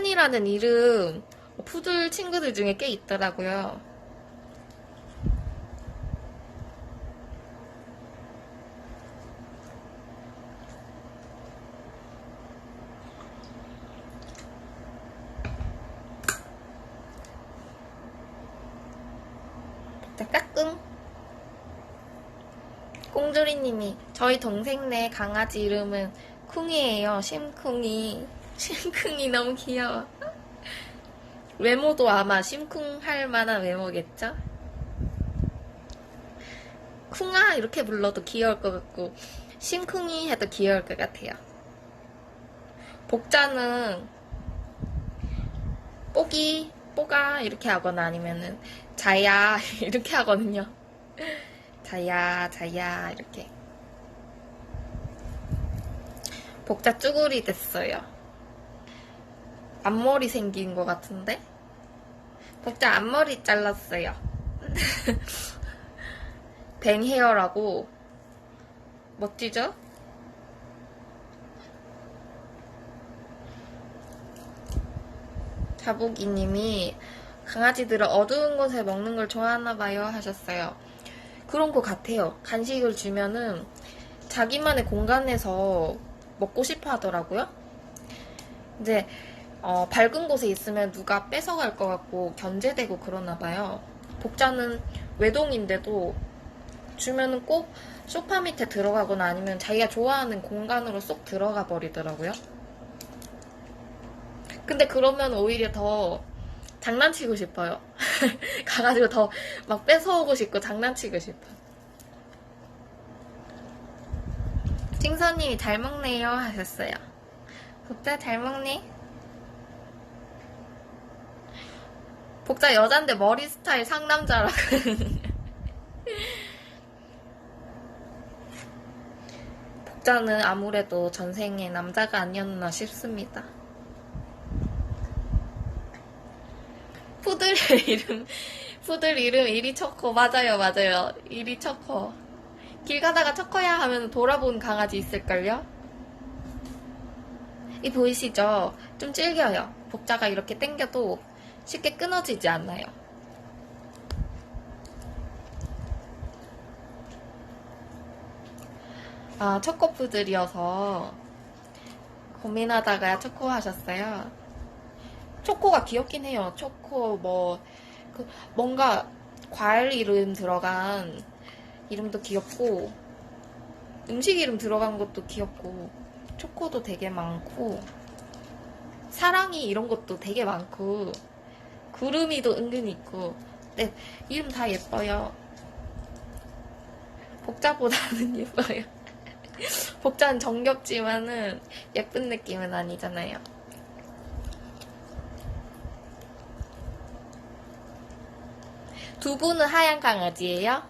칸이라는 이름 푸들 친구들 중에 꽤 있더라고요. 자, 까꿍. 꽁조리님이 저희 동생네 강아지 이름은 쿵이에요. 심쿵이. 심쿵이 너무 귀여워. 외모도 아마 심쿵 할 만한 외모겠죠? 쿵아 이렇게 불러도 귀여울 것 같고 심쿵이 해도 귀여울 것 같아요. 복자는 뽀기, 뽀가 이렇게 하거나 아니면은 자야 이렇게 하거든요. 자야, 자야 이렇게. 복자 쭈구리 됐어요. 앞머리 생긴 것 같은데? 복자 앞머리 잘랐어요. 뱅 헤어라고 멋지죠? 자복이님이 강아지들은 어두운 곳에 먹는 걸 좋아하나 봐요 하셨어요. 그런 것 같아요. 간식을 주면은 자기만의 공간에서 먹고 싶어 하더라고요. 이제 어, 밝은 곳에 있으면 누가 뺏어갈 것 같고 견제되고 그러나 봐요. 복자는 외동인데도 주면은 꼭 소파 밑에 들어가거나 아니면 자기가 좋아하는 공간으로 쏙 들어가 버리더라고요. 근데 그러면 오히려 더 장난치고 싶어요. 가가지고 더 막 뺏어오고 싶고 장난치고 싶어. 찡선님이 잘 먹네요 하셨어요. 복자 잘 먹네. 복자 여잔데 머리 스타일 상남자라고. 복자는 아무래도 전생에 남자가 아니었나 싶습니다. 푸들 이름, 푸들 이름 이리 초코 맞아요, 맞아요. 이리 초코. 길 가다가 초코야 하면 돌아본 강아지 있을걸요? 이 보이시죠? 좀 질겨요. 복자가 이렇게 당겨도 쉽게 끊어지지 않아요. 아, 초코푸들이어서 고민하다가 초코 하셨어요. 초코가 귀엽긴 해요. 초코 뭐 그 뭔가 과일 이름 들어간 이름도 귀엽고 음식 이름 들어간 것도 귀엽고 초코도 되게 많고 사랑이 이런 것도 되게 많고 구름이도 은근히 있고 네 이름 다 예뻐요. 복자보다는 예뻐요. 복자는 정겹지만은 예쁜 느낌은 아니잖아요. 두 분은 하얀 강아지예요?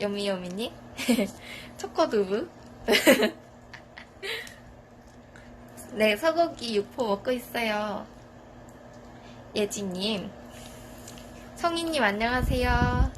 요미요미님? 초코두부? 네, 소고기 육포 먹고 있어요. 예지님. 성희님 안녕하세요.